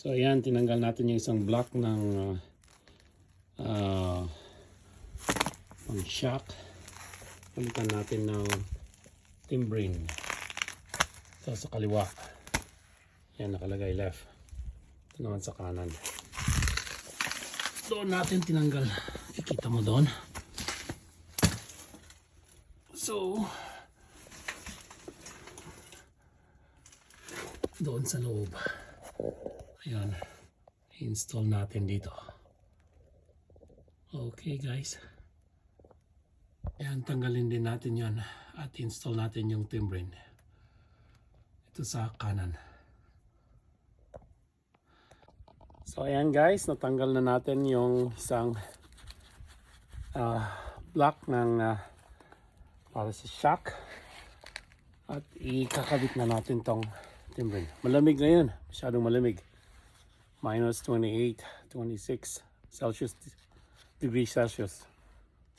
So ayan, tinanggal natin yung isang block ng uh, uh, pang shock. Palitan natin ng timbrine. So sa kaliwa. Yan nakalagay left. Ito naman sa kanan. Doon natin tinanggal. Kikita mo doon. So, doon sa loob. Ayan. Install natin dito. Okay guys. Ayan, tanggalin din natin yan. At install natin yung timbrine. Ito sa kanan. So ayan guys, natanggal na natin yung isang ah, block ng ah, para sa shock. At ikakabit na natin tong timbrine. Malamig ngayon. Masyadong malamig. Minus 28, 26 Celsius degree Celsius.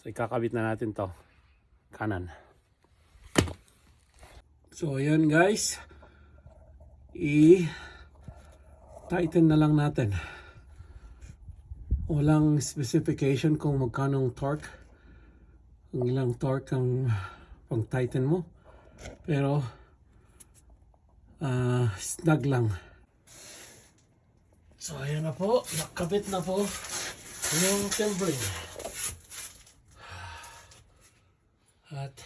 So ikakabit na natin to kanan. So ayan guys. I tighten na lang natin. Walang specification kung magkano ang torque. Kung ilang torque ang pang tighten mo. Pero ah snug lang. So ayan na po, nakabit na po yung timbrine. At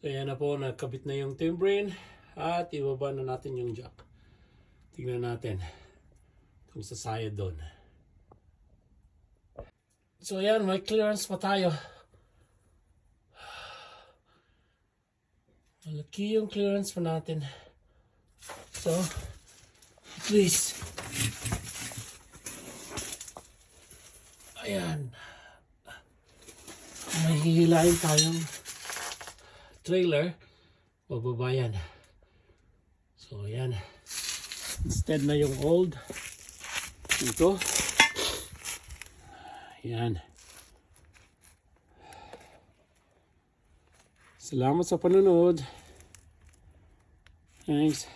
ayan na po, nakabit na yung timbrine at ibaba na natin yung jack. Tingnan natin kung sasayad doon. So ayan, may clearance pa tayo. Malaki yung clearance pa natin. So, at least, ayan, may hihilain tayong trailer, bababa yan. So, ayan. Instead na yung old, ito, ayan. Salamat sa panunod. Thanks.